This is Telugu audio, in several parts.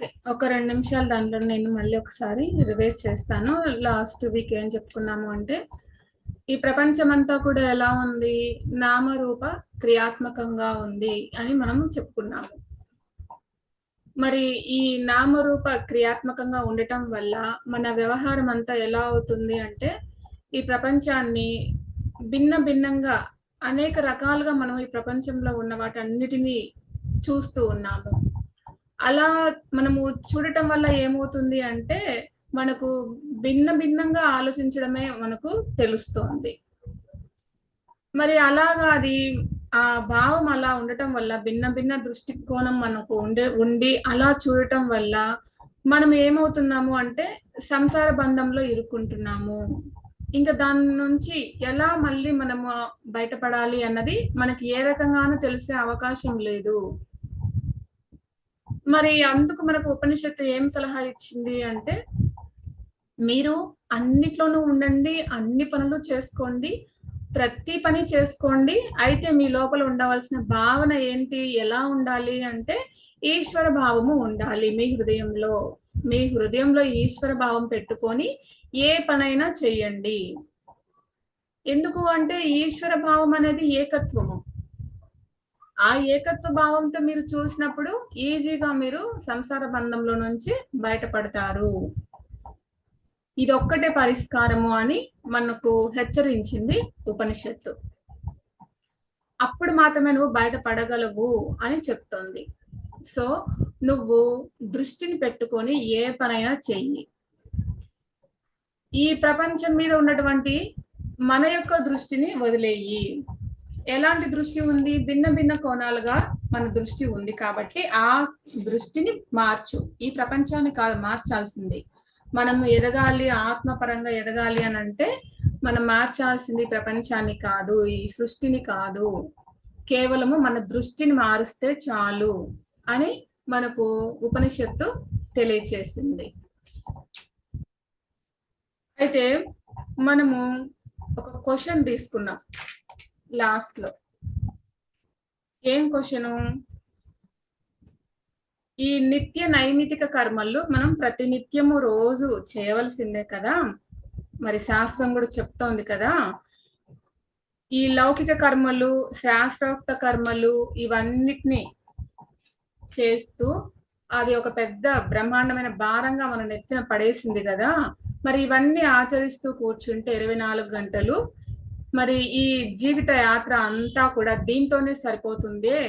ఓకే. ఒక రెండు నిమిషాలు దాంట్లో నేను మళ్ళీ ఒకసారి రివైజ్ చేస్తాను. లాస్ట్ వీక్ ఏం చెప్పుకున్నాము అంటే, ఈ ప్రపంచమంతా కూడా ఎలా ఉంది? నామరూప క్రియాత్మకంగా ఉంది అని మనము చెప్పుకున్నాము. మరి ఈ నామరూప క్రియాత్మకంగా ఉండటం వల్ల మన వ్యవహారం అంతా ఎలా అవుతుంది అంటే, ఈ ప్రపంచాన్ని భిన్న భిన్నంగా అనేక రకాలుగా మనం ఈ ప్రపంచంలో ఉన్న వాటన్నిటిని చూస్తూ ఉన్నాము. అలా మనము చూడటం వల్ల ఏమవుతుంది అంటే, మనకు భిన్న భిన్నంగా ఆలోచించడమే మనకు తెలుస్తోంది. మరి అలాగా అది ఆ భావం అలా ఉండటం వల్ల భిన్న భిన్న దృష్టికోణం మనకు ఉండే ఉండి అలా చూడటం వల్ల మనం ఏమవుతున్నాము అంటే సంసార బంధంలో ఇరుక్కుంటున్నాము. ఇంకా దాని నుంచి ఎలా మళ్ళీ మనము బయటపడాలి అన్నది మనకి ఏ రకంగానూ తెలిసే అవకాశం లేదు. మరి అందుకు మనకు ఉపనిషత్తు ఏం సలహా ఇచ్చింది అంటే, మీరు అన్నిట్లోనూ ఉండండి. అన్ని పనులు చేసుకోండి. ప్రతి పని చేసుకోండి. అయితే మీ లోపల ఉండవలసిన భావన ఏంటి? ఎలా ఉండాలి అంటే, ఈశ్వర భావము ఉండాలి మీ హృదయంలో. మీ హృదయంలో ఈశ్వర భావం పెట్టుకొని ఏ పనైనా చెయ్యండి. ఎందుకు అంటే ఈశ్వర భావం అనేది ఏకత్వము. ఆ ఏకత్వ భావంతో మీరు చూసినప్పుడు ఈజీగా మీరు సంసార బంధంలో నుంచి బయటపడతారు. ఇదొక్కటే పరిష్కారము అని మనకు హెచ్చరించింది ఉపనిషత్తు. అప్పుడు మాత్రమే నువ్వు బయటపడగలవు అని చెప్తోంది. సో, నువ్వు దృష్టిని పెట్టుకొని ఏ పనైనా చెయ్యి. ఈ ప్రపంచం మీద ఉన్నటువంటి మన యొక్క దృష్టిని వదిలేయి. ఎలాంటి దృష్టి ఉంది? భిన్న భిన్న కోణాలుగా మన దృష్టి ఉంది కాబట్టి, ఆ దృష్టిని మార్చు. ఈ ప్రపంచాన్ని కాదు మార్చాల్సింది. మనం ఎదగాలి, ఆత్మపరంగా ఎదగాలి అని అంటే మనం మార్చాల్సింది ప్రపంచాన్ని కాదు, ఈ సృష్టిని కాదు. కేవలము మన దృష్టిని మారుస్తే చాలు అని మనకు ఉపనిషత్తు తెలియచేసింది. అయితే మనము ఒక క్వశ్చన్ తీసుకున్నాం లాస్ట్లో ఏం క్వశ్చన్ ఈ నిత్య నైమితిక కర్మలు మనం ప్రతినిత్యము రోజు చేయవలసిందే కదా! మరి శాస్త్రం కూడా చెప్తోంది కదా! ఈ లౌకిక కర్మలు, శాస్త్రోక్త కర్మలు ఇవన్నిటిని చేస్తూ అది ఒక పెద్ద బ్రహ్మాండమైన భారంగా మన నెత్తిన పడేసింది కదా మరి ఇవన్నీ ఆచరిస్తూ కూర్చుంటే 24 గంటలు మరి ఈ జీవిత యాత్ర అంతా కూడా దీంతోనే సరిపోతుందే!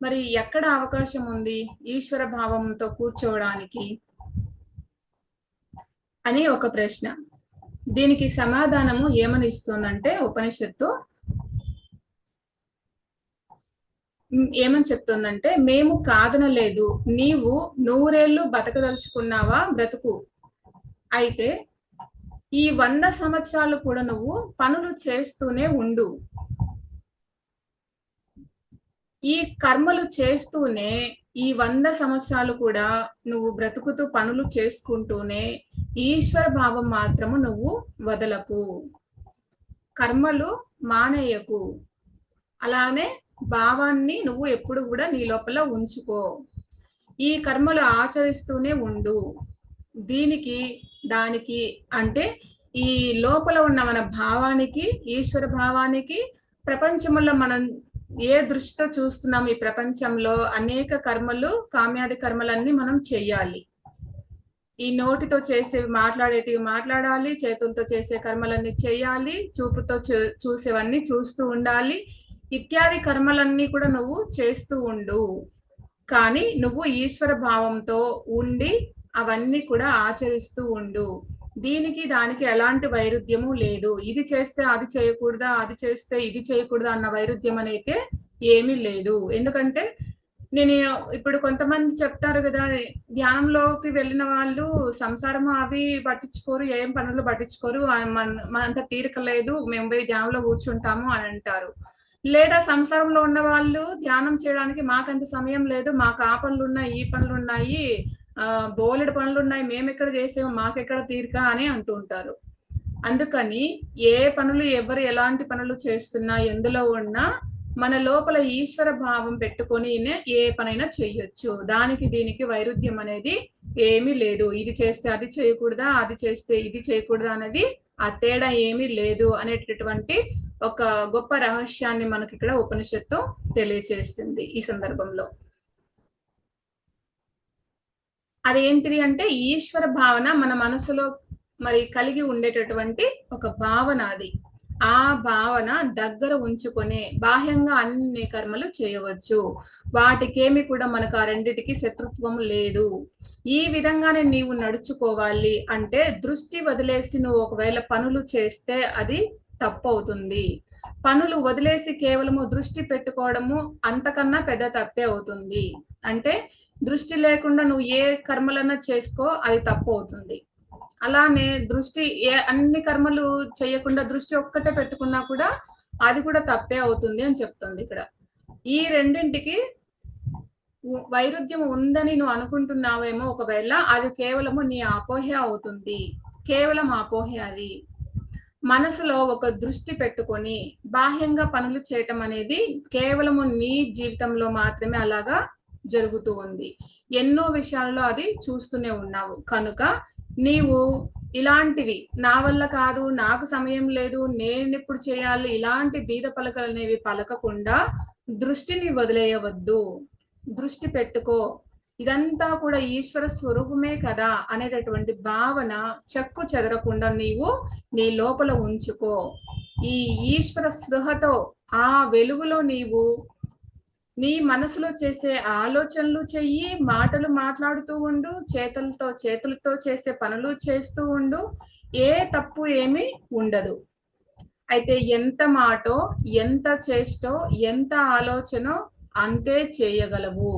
మరి ఎక్కడ అవకాశం ఉంది ఈశ్వర భావంతో కూర్చోవడానికి? అని ఒక ప్రశ్న. దీనికి సమాధానము ఏమని ఇస్తోందంటే ఉపనిషత్తు ఏమని చెప్తోందంటే, మేము కాదనలేదు. నీవు నూరేళ్ళు బతకదలుచుకున్నావా బ్రతుకు. అయితే ఈ వంద సంవత్సరాలు కూడా నువ్వు పనులు చేస్తూనే ఉండు. ఈ కర్మలు చేస్తూనే ఈ వంద సంవత్సరాలు కూడా నువ్వు బ్రతుకుతూ పనులు చేసుకుంటూనే ఈశ్వర భావం మాత్రము నువ్వు వదలకు. కర్మలు మానేయకు. అలానే భావాన్ని నువ్వు ఎప్పుడు కూడా నీ లోపల ఉంచుకో. ఈ కర్మలు ఆచరిస్తూనే ఉండు. దీనికి, దానికి అంటే ఈ లోపల ఉన్న మన భావానికి, ఈశ్వర భావానికి ప్రపంచంలో మనం ఏ దృష్టితో చూస్తున్నాం ఈ ప్రపంచంలో అనేక కర్మలు, కామ్యాది కర్మలన్నీ మనం చెయ్యాలి. ఈ నోటితో చేసేవి మాట్లాడేటివి మాట్లాడాలి. చేతులతో చేసే కర్మలన్నీ చేయాలి చూపుతో చూసేవన్నీ చూస్తూ ఉండాలి. ఇత్యాది కర్మలన్నీ కూడా నువ్వు చేస్తూ ఉండు. కానీ నువ్వు ఈశ్వర భావంతో ఉండి అవన్నీ కూడా ఆచరిస్తూ ఉండు. దీనికి, దానికి ఎలాంటి వైరుధ్యము లేదు. ఇది చేస్తే అది చేయకూడదా? అది చేస్తే ఇది చేయకూడదా? అన్న వైరుధ్యం అనైతే ఏమీ లేదు. ఎందుకంటే నేను ఇప్పుడు కొంతమంది చెప్తారు కదా ధ్యానంలోకి వెళ్ళిన వాళ్ళు సంసారము అవి పట్టించుకోరు. ఏం పనులు పట్టించుకోరు. మనంత తీరిక లేదు. మేము పోయి ధ్యానంలో కూర్చుంటాము అని అంటారు. లేదా సంసారంలో ఉన్న వాళ్ళు ధ్యానం చేయడానికి మాకంత సమయం లేదు. మాకు ఆ పనులున్నాయి, ఈ పనులు ఉన్నాయి బోలెడు పనులు ఉన్నాయి మేము ఎక్కడ చేసాము. మాకెక్కడ తీరిక అని అంటూ ఉంటారు. అందుకని ఏ పనులు ఎవరు ఎలాంటి పనులు చేస్తున్నా, ఎందులో ఉన్నా మన లోపల ఈశ్వర భావం పెట్టుకొని ఏ పనైనా చెయ్యొచ్చు దానికి దీనికి వైరుధ్యం అనేది ఏమీ లేదు ఇది చేస్తే అది చేయకూడదా అది చేస్తే ఇది చేయకూడదా అనేది ఆ తేడా ఏమీ లేదు అనేటటువంటి ఒక గొప్ప రహస్యాన్ని మనకి ఇక్కడ ఉపనిషత్తు తెలియచేస్తుంది ఈ సందర్భంలో అదేంటిది అంటే ఈశ్వర భావన మన మనసులో మరి కలిగి ఉండేటటువంటి ఒక భావన అది. ఆ భావన దగ్గర ఉంచుకొనే బాహ్యంగా అన్ని కర్మలు చేయవచ్చు. వాటికేమి కూడా మనకు ఆ రెండిటికి శత్రుత్వం లేదు. ఈ విధంగానే నీవు నడుచుకోవాలి అంటే దృష్టి వదిలేసి నువ్వు ఒకవేళ పనులు చేస్తే అది తప్పు అవుతుంది పనులు వదిలేసి కేవలము దృష్టి పెట్టుకోవడము అంతకన్నా పెద్ద తప్పే అవుతుంది. అంటే దృష్టి లేకుండా నువ్వు ఏ కర్మలన్నా చేసుకో అది తప్పు అవుతుంది. అలానే దృష్టి ఏ అన్ని కర్మలు చేయకుండా దృష్టి ఒక్కటే పెట్టుకున్నా కూడా అది కూడా తప్పే అవుతుంది అని చెప్తుంది ఇక్కడ. ఈ రెండింటికి వైరుధ్యం ఉందని నువ్వు అనుకుంటున్నావేమో ఒకవేళ అది కేవలము నీ అపోహ అవుతుంది. కేవలం అపోహ అది. మనసులో ఒక దృష్టి పెట్టుకొని బాహ్యంగా పనులు చేయటం అనేది కేవలము నీ జీవితంలో మాత్రమే అలాగా జరుగుతూ ఉంది. ఎన్నో విషయాల్లో అది చూస్తూనే ఉన్నావు. కనుక నీవు ఇలాంటివి నా వల్ల కాదు నాకు సమయం లేదు నేను ఎప్పుడు చేయాలి ఇలాంటి బీద పలకలు అనేవి పలకకుండా దృష్టిని వదిలేయవద్దు. దృష్టి పెట్టుకో. ఇదంతా కూడా ఈశ్వర స్వరూపమే కదా అనేటటువంటి భావన చెక్కు చెదరకుండా నీవు నీ లోపల ఉంచుకో. ఈ ఈశ్వర స్పృహతో ఆ వెలుగులో నీవు నీ మనసులో చేసే ఆలోచనలు చెయ్యి మాటలు మాట్లాడుతూ ఉండు చేతులతో చేతులతో చేసే పనులు చేస్తూ ఉండు. ఏ తప్పు ఏమి ఉండదు. అయితే ఎంత మాటో ఎంత చేష్టో ఎంత ఆలోచనో అంతే చేయగలవు.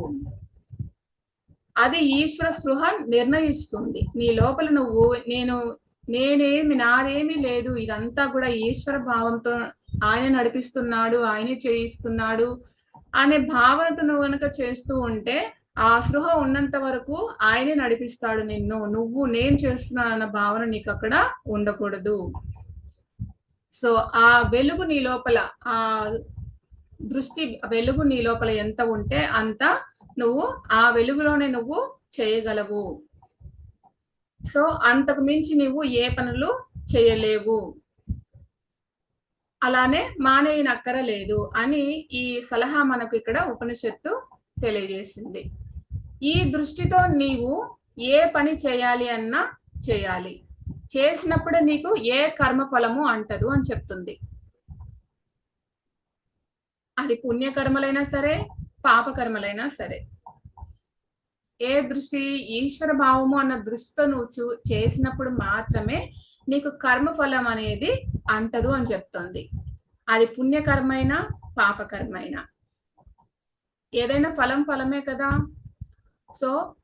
అది ఈశ్వర స్పృహ నిర్ణయిస్తుంది. నీ లోపల నువ్వు నేను నేనేమి నాదేమి లేదు. ఇదంతా కూడా ఈశ్వర భావంతో ఆయన నడిపిస్తున్నాడు ఆయనే చేయిస్తున్నాడు. అనే భావనతో నువ్వు కనుక చేస్తూ ఉంటే ఆ స్పృహ ఉన్నంత వరకు ఆయనే నడిపిస్తాడు నిన్ను. నువ్వు నేను చేస్తున్నాను అన్న భావన నీకు అక్కడ ఉండకూడదు. సో ఆ వెలుగు నీ లోపల ఆ దృష్టి వెలుగు నీ లోపల ఎంత ఉంటే అంత నువ్వు ఆ వెలుగులోనే నువ్వు చేయగలవు. సో అంతకు మించి నువ్వు ఏ పనులు చేయలేవు. అలానే మానేయనక్కర లేదు అని ఈ సలహా మనకు ఇక్కడ ఉపనిషత్తు తెలియజేసింది. ఈ దృష్టితో నీవు ఏ పని చేయాలి అన్నా చేయాలి. చేసినప్పుడు నీకు ఏ కర్మ ఫలము అంటదు అని చెప్తుంది. అది పుణ్యకర్మలైనా సరే పాపకర్మలైనా సరే. ఏ దృష్టి ఈశ్వర భావము అన్న దృష్టితో నువ్వు చూ చేసినప్పుడు మాత్రమే నీకు కర్మఫలం అనేది అంటదు అని చెప్తుంది. అది పుణ్యకర్మైనా పాపకర్మైనా? ఏదైనా ఫలం ఫలమే కదా. సో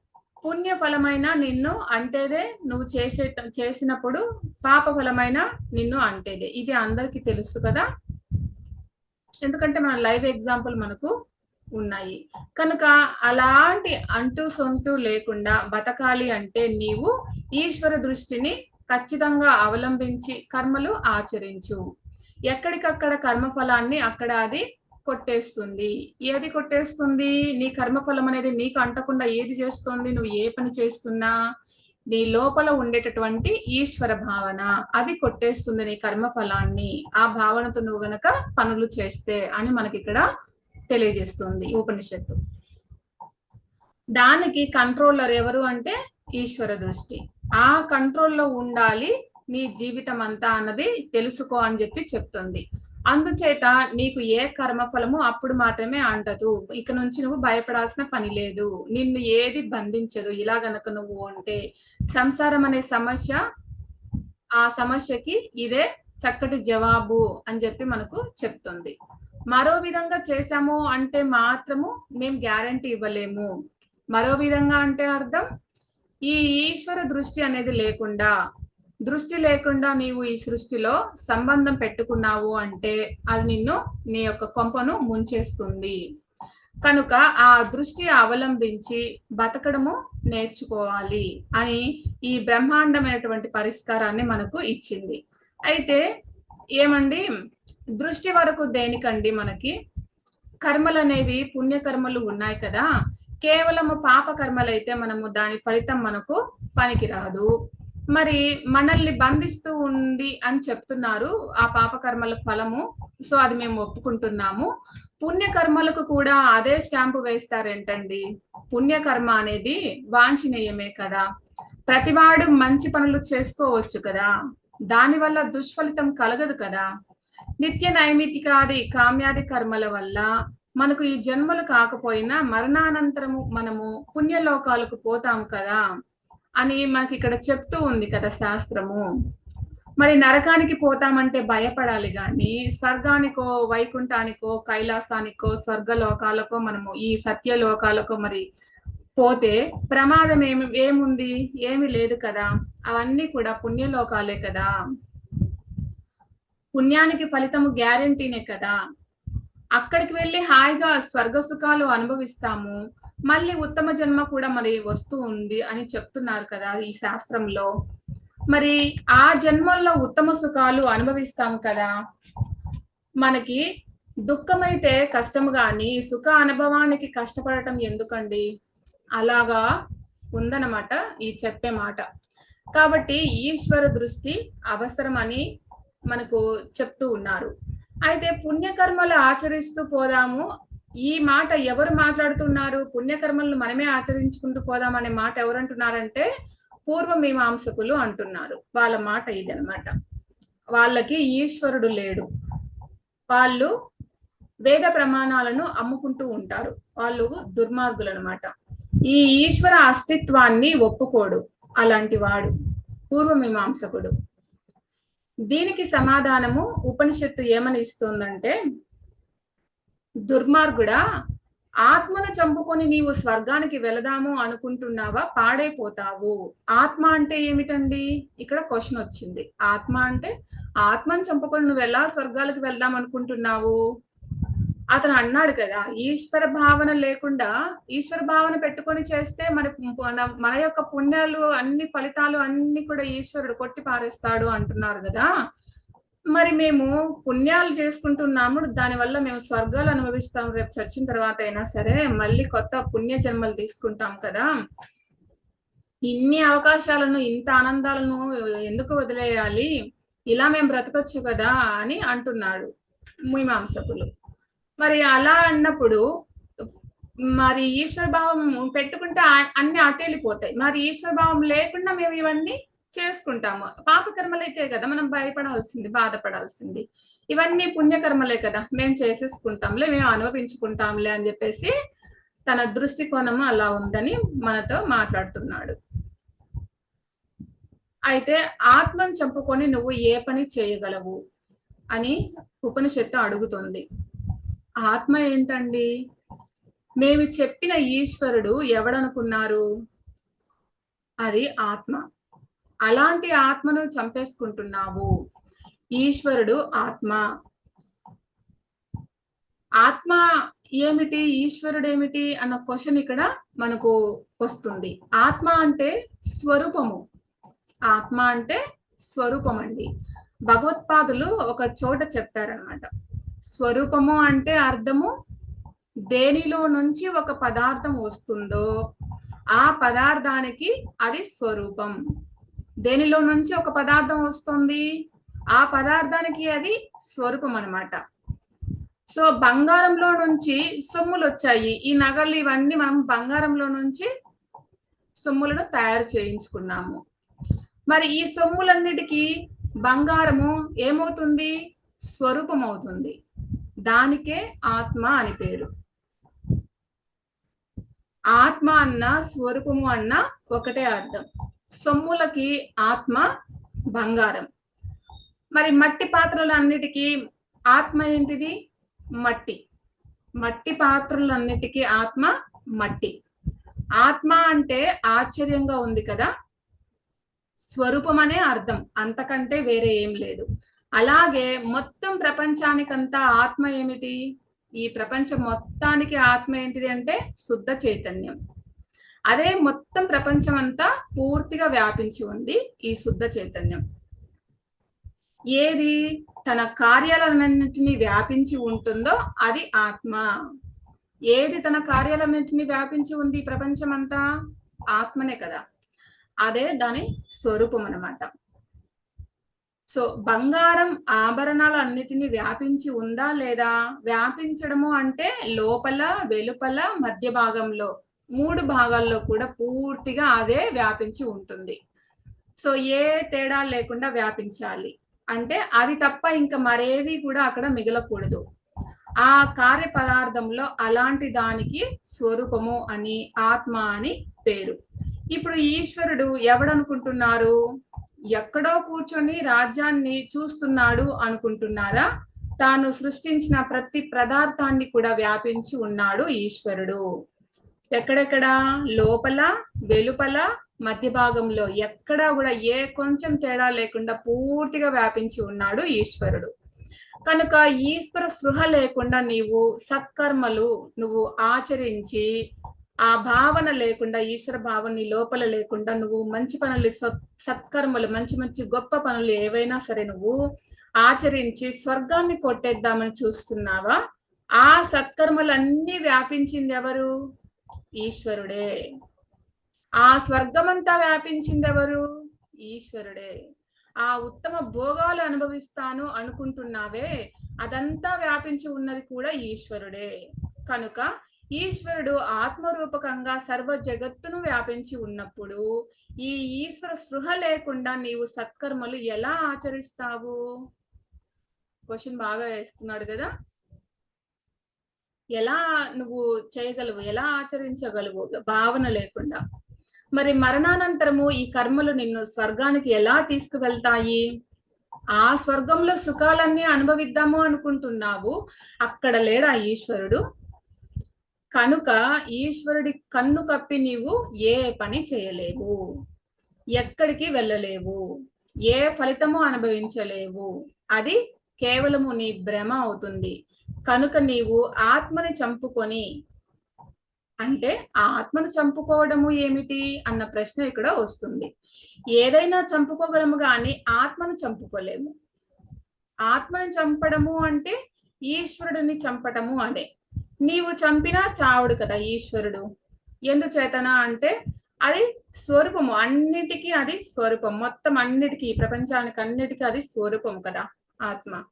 పుణ్య ఫలమైన నిన్ను అంటేదే నువ్వు చేసే చేసినప్పుడు పాప ఫలమైన నిన్ను అంటేదే. ఇది అందరికి తెలుసు కదా. ఎందుకంటే మన లైవ్ ఎగ్జాంపుల్ మనకు ఉన్నాయి. కనుక అలాంటి అంటూ సొంతు లేకుండా బతకాలి అంటే నీవు ఈశ్వర దృష్టిని ఖచ్చితంగా అవలంబించి కర్మలు ఆచరించు. ఎక్కడికక్కడ కర్మఫలాన్ని అక్కడ అది కొట్టేస్తుంది. ఏది కొట్టేస్తుంది? నీ కర్మఫలం అనేది నీకు అంటకుండా ఏది చేస్తుంది? నువ్వు ఏ పని చేస్తున్నా? నీ లోపల ఉండేటటువంటి ఈశ్వర భావన అది కొట్టేస్తుంది నీ కర్మఫలాన్ని. ఆ భావనతో నువ్వు గనక పనులు చేస్తే అని మనకి ఇక్కడ తెలియజేస్తుంది ఉపనిషత్తు. దానికి కంట్రోలర్ ఎవరు అంటే ఈశ్వర దృష్టి. ఆ కంట్రోల్లో ఉండాలి నీ జీవితం అంతా అన్నది తెలుసుకో అని చెప్పి చెప్తుంది. అందుచేత నీకు ఏ కర్మఫలము అప్పుడు మాత్రమే అంటదు. ఇక నుంచి నువ్వు భయపడాల్సిన పని లేదు. నిన్ను ఏది బంధించదు. ఇలా గనక నువ్వు అంటే సంసారం అనే సమస్య ఆ సమస్యకి ఇదే చక్కటి జవాబు అని చెప్పి మనకు చెప్తుంది. మరో విధంగా చేశాము అంటే మాత్రము మేము గ్యారంటీ ఇవ్వలేము. మరో విధంగా అంటే అర్థం ఈ ఈశ్వర దృష్టి అనేది లేకుండా దృష్టి లేకుండా నీవు ఈ సృష్టిలో సంబంధం పెట్టుకున్నావు అంటే అది నిన్ను నీ యొక్క కొంపను ముంచేస్తుంది. కనుక ఆ దృష్టి అవలంబించి బతకడము నేర్చుకోవాలి అని ఈ బ్రహ్మాండమైనటువంటి పరిష్కారాన్ని మనకు ఇచ్చింది. అయితే ఏమండి? దృష్టి వరకు దేనికండి మనకి? కర్మలు అనేవి పుణ్యకర్మలు ఉన్నాయి కదా. కేవలము పాప కర్మలు అయితే మనము దాని ఫలితం మనకు పనికిరాదు. మరి మనల్ని బంధిస్తూ ఉంది అని చెప్తున్నారు ఆ పాప కర్మల ఫలము. సో అది మేము ఒప్పుకుంటున్నాము. పుణ్యకర్మలకు కూడా అదే స్టాంపు వేస్తారేంటండి? పుణ్యకర్మ అనేది వాంఛనీయమే కదా. ప్రతివాడు మంచి పనులు చేసుకోవచ్చు కదా. దానివల్ల దుష్ఫలితం కలగదు కదా. నిత్య నైమితికాది కామ్యాది కర్మల వల్ల మనకు ఈ జన్మలు కాకపోయినా మరణానంతరము మనము పుణ్యలోకాలకు పోతాం కదా అని మనకి ఇక్కడ చెప్తూ ఉంది కదా శాస్త్రము. మరి నరకానికి పోతామంటే భయపడాలి గాని స్వర్గానికో వైకుంఠానికో కైలాసానికో స్వర్గలోకాలకో మనము ఈ సత్యలోకాలకో మరి పోతే ప్రమాదం ఏమి ఏముంది? ఏమి లేదు కదా. అవన్నీ కూడా పుణ్యలోకాలే కదా. పుణ్యానికి ఫలితము గ్యారంటీనే కదా. అక్కడికి వెళ్ళి హాయిగా స్వర్గ సుఖాలు అనుభవిస్తాము. మళ్ళీ ఉత్తమ జన్మ కూడా మరి వస్తూ ఉంది అని చెప్తున్నారు కదా ఈ శాస్త్రంలో. మరి ఆ జన్మల్లో ఉత్తమ సుఖాలు అనుభవిస్తాం కదా. మనకి దుఃఖమైతే కష్టం గాని సుఖ అనుభవానికి కష్టపడటం ఎందుకండి? అలాగా ఉందన్నమాట ఈ చెప్పే మాట. కాబట్టి ఈశ్వర దృష్టి అవసరమని మనకు చెప్తూ ఉన్నారు. అయితే పుణ్యకర్మలు ఆచరిస్తూ పోదాము. ఈ మాట ఎవరు మాట్లాడుతున్నారు? పుణ్యకర్మలను మనమే ఆచరించుకుంటూ పోదాం అనే మాట ఎవరు అంటున్నారంటే పూర్వ మీమాంసకులు అంటున్నారు. వాళ్ళ మాట ఇదనమాట వాళ్ళకి ఈశ్వరుడు లేడు. వాళ్ళు వేద ప్రమాణాలను అమ్ముకుంటూ ఉంటారు. వాళ్ళు దుర్మార్గులు అనమాట ఈ ఈశ్వర అస్తిత్వాన్ని ఒప్పుకోడు అలాంటి వాడు. పూర్వమీమాంసకుడు దీనికి సమాధానము ఉపనిషత్తు ఏమని ఇస్తుందంటే దుర్మార్గుడా ఆత్మను చంపుకొని నీవు స్వర్గానికి వెళదాము అనుకుంటున్నావా? పాడైపోతావు. ఆత్మ అంటే ఏమిటండి? ఇక్కడ క్వశ్చన్ వచ్చింది. ఆత్మ అంటే ఆత్మను చంపుకొని నువ్వు ఎలా స్వర్గాలకు వెళ్దాం అనుకుంటున్నావు అతను అన్నాడు కదా ఈశ్వర భావన లేకుండా ఈశ్వర భావన పెట్టుకొని చేస్తే మన మన- యొక్క పుణ్యాలు అన్ని ఫలితాలు అన్ని కూడా ఈశ్వరుడు కొట్టి పారేస్తాడు అంటున్నారు కదా. మరి మేము పుణ్యాలు చేసుకుంటున్నాము దానివల్ల మేము స్వర్గాలు అనుభవిస్తాం రేపు చర్చిన తర్వాత అయినా సరే మళ్ళీ కొత్త పుణ్య జన్మలు తీసుకుంటాం కదా. ఇన్ని అవకాశాలను ఇంత ఆనందాలను ఎందుకు వదిలేయాలి? ఇలా మేము బ్రతకొచ్చు కదా అని అంటున్నాడు మీమాంసకులు. మరి అలా అన్నప్పుడు మరి ఈశ్వర భావం పెట్టుకుంటే అన్ని అటేలిపోతాయి మరి ఈశ్వర భావం లేకుండా మేము ఇవన్నీ చేసుకుంటాము. పాపకర్మలైతే కదా మనం భయపడాల్సింది బాధపడాల్సింది. ఇవన్నీ పుణ్యకర్మలే కదా మేము చేసేసుకుంటాంలే మేము అనుభవించుకుంటాంలే అని చెప్పేసి తన దృష్టికోణము అలా ఉందని మనతో మాట్లాడుతున్నాడు. అయితే ఆత్మను చంపుకొని నువ్వు ఏ పని చేయగలవు అని ఉపనిషత్తు అడుగుతుంది. ఆత్మ ఏంటండి? మేము చెప్పిన ఈశ్వరుడు ఎవడనుకున్నారు? అది ఆత్మ. అలాంటి ఆత్మను చంపేసుకుంటున్నావు. ఈశ్వరుడు ఆత్మ. ఆత్మ ఏమిటి? ఈశ్వరుడు ఏమిటి అన్న క్వశ్చన్ ఇక్కడ మనకు వస్తుంది. ఆత్మ అంటే స్వరూపము. ఆత్మ అంటే స్వరూపం అండి భగవత్పాదులు ఒక చోట చెప్పారనమాట స్వరూపము అంటే అర్థము దేనిలో నుంచి ఒక పదార్థం వస్తుందో ఆ పదార్థానికి అది స్వరూపం. దేనిలో నుంచి ఒక పదార్థం వస్తుంది? ఆ పదార్థానికి అది స్వరూపం అనమాట సో బంగారంలో నుంచి సొమ్ములు వచ్చాయి ఈ నగలు ఇవన్నీ మనం బంగారంలో నుంచి సొమ్ములను తయారు చేయించుకున్నాము. మరి ఈ సొమ్ములన్నిటికీ బంగారము ఏమవుతుంది? స్వరూపం అవుతుంది దానికే ఆత్మ అని పేరు. ఆత్మ అన్న స్వరూపము అన్న ఒకటే అర్థం. సొమ్ములకి ఆత్మ బంగారం. మరి మట్టి పాత్రలన్నిటికీ ఆత్మ ఏంటిది? మట్టి. మట్టి పాత్రలన్నిటికీ ఆత్మ మట్టి. ఆత్మ అంటే ఆశ్చర్యంగా ఉంది కదా. స్వరూపం అనే అర్థం. అంతకంటే వేరే ఏం లేదు. అలాగే మొత్తం ప్రపంచానికంతా ఆత్మ ఏమిటి? ఈ ప్రపంచం మొత్తానికి ఆత్మ ఏంటిది అంటే శుద్ధ చైతన్యం. అదే మొత్తం ప్రపంచం అంతా పూర్తిగా వ్యాపించి ఉంది ఈ శుద్ధ చైతన్యం. ఏది? తన కార్యాలన్నింటినీ వ్యాపించి ఉంటుందో అది ఆత్మ. ఏది తన కార్యాలన్నింటినీ వ్యాపించి ఉంది ఈ ప్రపంచం అంతా ఆత్మనే కదా. అదే దాని స్వరూపం అన్నమాట సో బంగారం ఆభరణాలు అన్నిటినీ వ్యాపించి ఉందా లేదా? వ్యాపించడము అంటే లోపల వెలుపల మధ్య భాగంలో మూడు భాగాల్లో కూడా పూర్తిగా అదే వ్యాపించి ఉంటుంది. సో ఏ తేడా లేకుండా వ్యాపించాలి. అంటే అది తప్ప ఇంకా మరేది కూడా అక్కడ మిగలకూడదు. ఆ కార్య పదార్థంలో అలాంటి దానికి స్వరూపము అని ఆత్మ అని పేరు. ఇప్పుడు ఈశ్వరుడు ఎవడనుకుంటున్నారు? ఎక్కడో కూర్చొని రాజ్యాన్ని చూస్తున్నాడు అనుకుంటున్నారా? తాను సృష్టించిన ప్రతి పదార్థాన్ని కూడా వ్యాపించి ఉన్నాడు ఈశ్వరుడు. ఎక్కడెక్కడ? లోపల వెలుపల మధ్య భాగంలో ఎక్కడా కూడా ఏ కొంచెం తేడా లేకుండా పూర్తిగా వ్యాపించి ఉన్నాడు ఈశ్వరుడు. కనుక ఈశ్వర సృహ లేకుండా నీవు సత్కర్మలు నువ్వు ఆచరించి ఆ భావన లేకుండా ఈశ్వర భావన నీ లోపల లేకుండా నువ్వు మంచి పనులు సత్కర్మలు మంచి మంచి గొప్ప పనులు ఏవైనా సరే నువ్వు ఆచరించి స్వర్గాన్ని కొట్టేద్దామని చూస్తున్నావా? ఆ సత్కర్మలన్నీ వ్యాపించింది ఎవరు? ఈశ్వరుడే. ఆ స్వర్గమంతా వ్యాపించింది ఎవరు? ఈశ్వరుడే. ఆ ఉత్తమ భోగాలు అనుభవిస్తాను అనుకుంటున్నావే అదంతా వ్యాపించి ఉన్నది కూడా ఈశ్వరుడే. కనుక ఈశ్వరుడు ఆత్మరూపకంగా సర్వ జగత్తును వ్యాపించి ఉన్నప్పుడు ఈ ఈశ్వర సృహ లేకుండా నీవు సత్కర్మలు ఎలా ఆచరిస్తావు? క్వశ్చన్ బాగా వేస్తున్నాడు కదా. ఎలా నువ్వు చేయగలవు? ఎలా ఆచరించగలవు? భావన లేకుండా. మరి మరణానంతరము ఈ కర్మలు నిన్ను స్వర్గానికి ఎలా తీసుకువెళ్తాయి? ఆ స్వర్గంలో సుఖాలన్నీ అనుభవిద్దాము అనుకుంటున్నావు. అక్కడ లేడా ఈశ్వరుడు? కనుక ఈశ్వరుడి కన్ను కప్పి నీవు ఏ పని చేయలేవు. ఎక్కడికి వెళ్ళలేవు. ఏ ఫలితము అనుభవించలేవు. అది కేవలము నీ భ్రమ అవుతుంది. కనుక నీవు ఆత్మని చంపుకొని అంటే ఆ ఆత్మను చంపుకోవడము ఏమిటి అన్న ప్రశ్న ఇక్కడ వస్తుంది. ఏదైనా చంపుకోగలము కానీ ఆత్మను చంపుకోలేము. ఆత్మని చంపడము అంటే ఈశ్వరుడిని చంపటము అనే నీవు చంపినా చావుడు కదా ఈశ్వరుడు. ఎందుచేతన అంటే అది స్వరూపము. అన్నిటికీ అది స్వరూపం. మొత్తం అన్నిటికీ ప్రపంచానికి అన్నిటికీ అది స్వరూపం కదా ఆత్మ.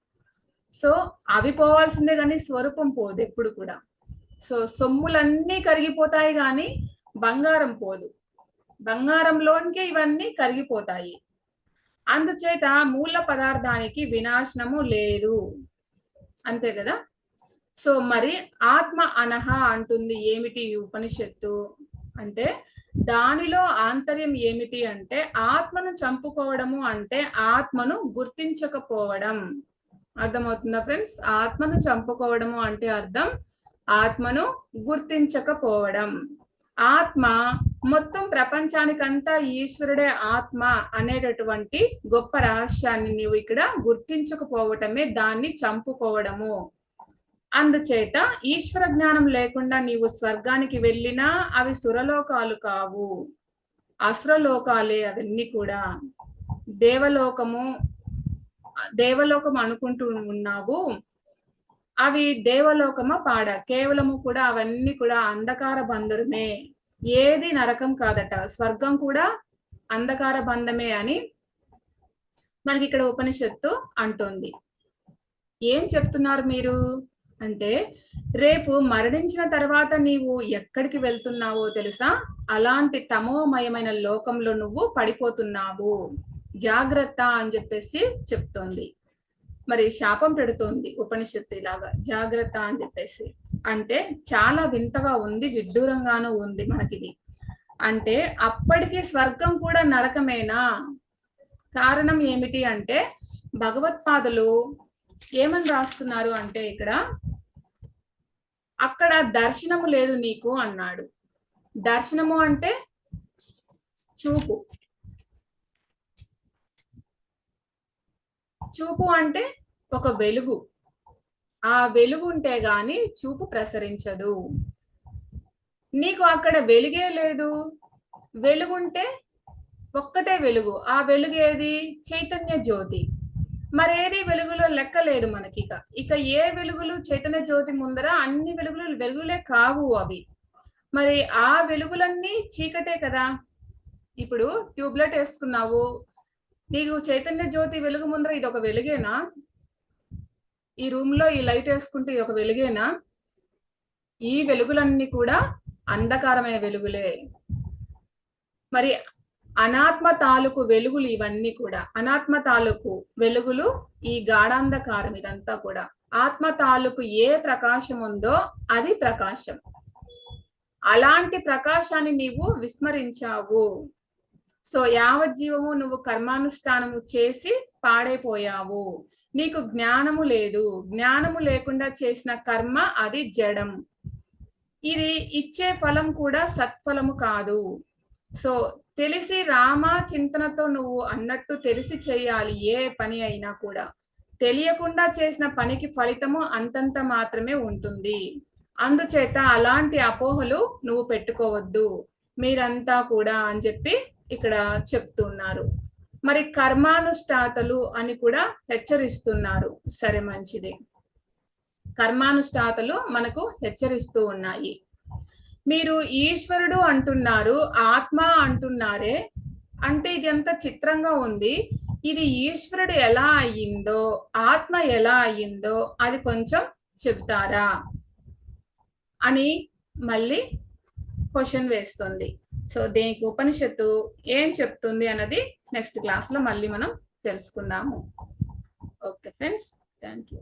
సో అవి పోవాల్సిందే కానీ స్వరూపం పోదు ఎప్పుడు కూడా. సో సొమ్ములన్నీ కరిగిపోతాయి కానీ బంగారం పోదు. బంగారంలోనికే ఇవన్నీ కరిగిపోతాయి. అందుచేత మూల పదార్థానికి వినాశనము లేదు. అంతే కదా? సో మరి ఆత్మ అనహ అంటుంది ఏమిటి ఉపనిషత్తు? అంటే దానిలో ఆంతర్యం ఏమిటి అంటే ఆత్మను చంపుకోవడము అంటే ఆత్మను గుర్తించకపోవడం. అర్థమవుతుందా ఫ్రెండ్స్? ఆత్మను చంపుకోవడము అంటే అర్థం ఆత్మను గుర్తించకపోవడం. ఆత్మ మొత్తం ప్రపంచానికంతా ఈశ్వరుడే ఆత్మ అనేటటువంటి గొప్ప రహస్యాన్ని నీవు ఇక్కడ గుర్తించకపోవటమే దాన్ని చంపుకోవడము. అందుచేత ఈశ్వర జ్ఞానం లేకుండా నీవు స్వర్గానికి వెళ్ళినా అవి సురలోకాలు కావు. అసురలోకాలే అవన్నీ కూడా. దేవలోకము దేవలోకం అనుకుంటూ ఉన్నావు. అవి దేవలోకమా పాడ? కేవలము కూడా అవన్నీ కూడా అంధకార బంధురమే. ఏది నరకం కాదట. స్వర్గం కూడా అంధకార బంధమే అని మనకి ఇక్కడ ఉపనిషత్తు అంటోంది. ఏం చెప్తున్నారు మీరు? అంటే రేపు మరణించిన తర్వాత నీవు ఎక్కడికి వెళ్తున్నావో తెలుసా? అలాంటి తమోమయమైన లోకంలో నువ్వు పడిపోతున్నావు. జాగ్రత్త అని చెప్పేసి చెప్తోంది. మరి శాపం పెడుతోంది ఉపనిషత్తు ఇలాగా. జాగ్రత్త అని చెప్పేసి. అంటే చాలా వింతగా ఉంది విడ్డూరంగానూ ఉంది మనకిది. అంటే అప్పటికి స్వర్గం కూడా నరకమేనా? కారణం ఏమిటి అంటే భగవత్పాదులు ఏమని రాస్తున్నారు అంటే ఇక్కడ అక్కడ దర్శనము లేదు నీకు అన్నాడు. దర్శనము అంటే చూపు. చూపు అంటే ఒక వెలుగు. ఆ వెలుగు ఉంటే గాని చూపు ప్రసరించదు. నీకు అక్కడ వెలుగే లేదు. వెలుగుంటే ఒక్కటే వెలుగు. ఆ వెలుగు ఏది? చైతన్య జ్యోతి. మరేది వెలుగులో లెక్క లేదు మనకి ఇక. ఇక ఏ వెలుగులు చైతన్య జ్యోతి ముందర అన్ని వెలుగులు వెలుగులే కావు అవి. మరి ఆ వెలుగులన్నీ చీకటే కదా. ఇప్పుడు ట్యూబ్లైట్ వేసుకున్నావు. నీకు చైతన్య జ్యోతి వెలుగు ముందర ఇది ఒక వెలుగేనా? ఈ రూమ్లో ఈ లైట్ వేసుకుంటే ఇది ఒక వెలుగేనా? ఈ వెలుగులన్నీ కూడా అంధకారమైన వెలుగులే. మరి అనాత్మ తాలూకు వెలుగులు ఇవన్నీ కూడా అనాత్మ తాలూకు వెలుగులు ఈ గాఢాంధకారం ఇదంతా కూడా. ఆత్మ తాలూకు ఏ ప్రకాశం ఉందో అది ప్రకాశం. అలాంటి ప్రకాశాన్ని నీవు విస్మరించావు. సో యావజ్జీవము నువ్వు కర్మానుష్ఠానము చేసి పాడైపోయావు. నీకు జ్ఞానము లేదు. జ్ఞానము లేకుండా చేసిన కర్మ అది జడం. ఇది ఇచ్చే ఫలం కూడా సత్ఫలము కాదు. సో తెలిసి రామ చింతనతో నువ్వు అన్నట్టు తెలిసి చేయాలి ఏ పని అయినా కూడా. తెలియకుండా చేసిన పనికి ఫలితము అంతంత మాత్రమే ఉంటుంది. అందుచేత అలాంటి అపోహలు నువ్వు పెట్టుకోవద్దు. మీరంతా కూడా అని చెప్పి ఇక్కడ చెప్తున్నారు. మరి కర్మానుష్ఠాతలు అని కూడా హెచ్చరిస్తున్నారు. సరే మంచిది. కర్మానుష్ఠాతలు మనకు హెచ్చరిస్తూ ఉన్నాయి. మీరు ఈశ్వరుడు అంటున్నారు ఆత్మ అంటున్నారే అంటే ఇది ఎంత చిత్రంగా ఉంది. ఇది ఈశ్వరుడు ఎలా అయ్యిందో ఆత్మ ఎలా అయ్యిందో అది కొంచెం చెప్తారా? అని మళ్ళీ క్వశ్చన్ వేస్తుంది. సో దీనికి ఉపనిషత్తు ఏం చెప్తుంది అన్నది నెక్స్ట్ క్లాస్లో మళ్ళీ మనం తెలుసుకుందాము. Okay friends thank you